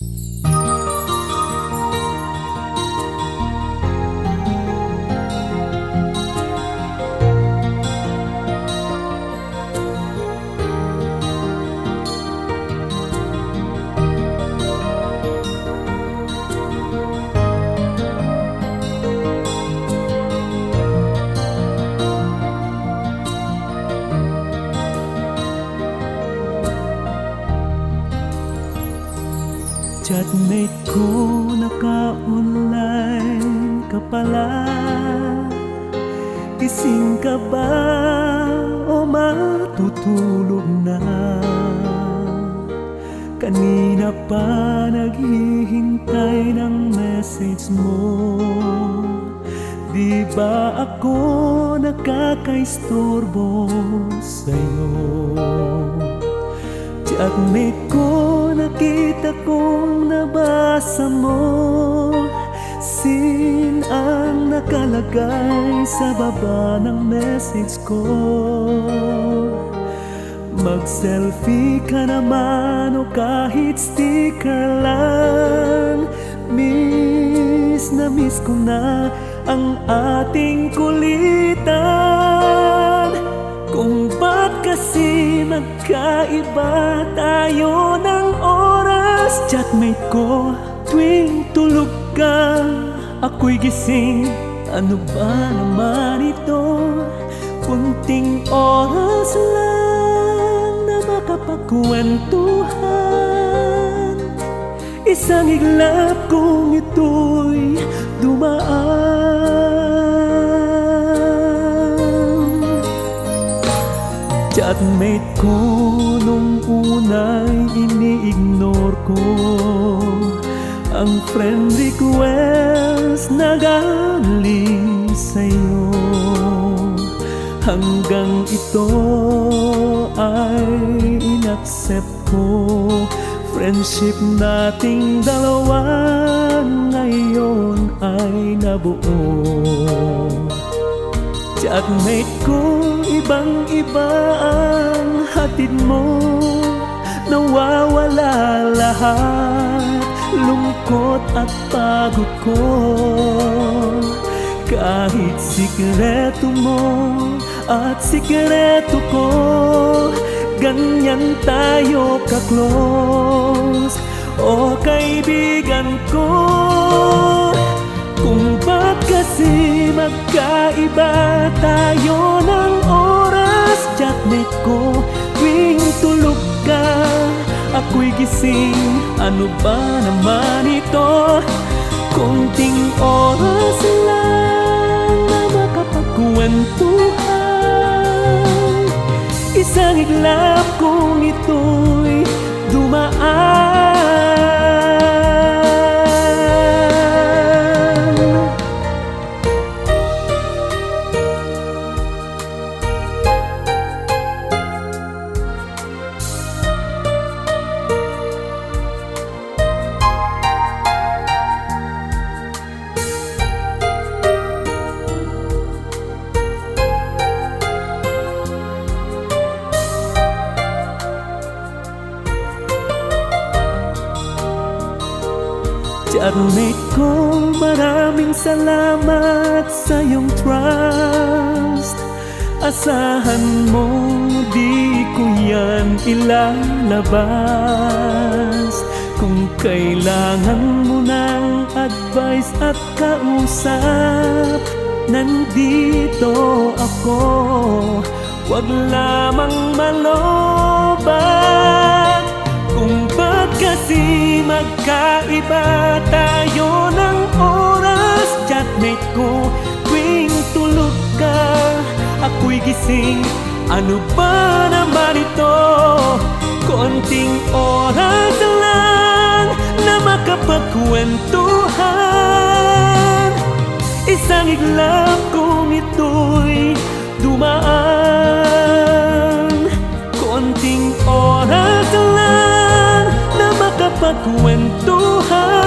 Bye. Chatmate ko naka-online ka pala Gising ka ba o matutulog na? Kanina pa naghihintay ng message mo Di ba ako nakakaistorbo sa'yo? Chatmate ko, nakita kong nabasa mo Sin ang nakalagay sa baba ng message ko. Mag-selfie ka naman o kahit sticker lang. Miss na miss ko na ang ating kulitan. Kung ba't kasi magkaiba tayo ng oras? Chatmate ko, tuwing tulog ka Ako'y gising, ano ba naman ito? Kunting oras lang na makapagkwentuhan. Isang iglap kung ito'y dumaan. Chatmate ko nung una'y ini-ignore ko Ang friend request na galing sa'yo. Hanggang ito ay inaccept ko. Friendship nating dalawa ngayon ay nabuo. Chatmate ko, ibang iba ang hatid mo. Nawawala lahat, lungkot at pagod ko. Kahit sikreto mo at sikreto ko Ganyan tayo ka-close. O kaibigan ko kung ba't kasi magkaiba tayo ng oras? Chatmate ko, Ako'y gising, ano ba naman ito? Kunting oras lang na makapagkwentuhan. Isang iglap kung ito'y Chatmate ko, maraming salamat sa iyong trust. Asahan mo, di ko yan ilalabas. Kung kailangan mo ng advice at kausap Nandito ako, wag lamang malobat magkaiba tayo ng oras Chatmate ko, tuwing tulog ka Ako'y gising, ano ba naman ito? Konting oras lang na makapagkwentuhan. Isang iglap kung ito'y dumaan kwentuhan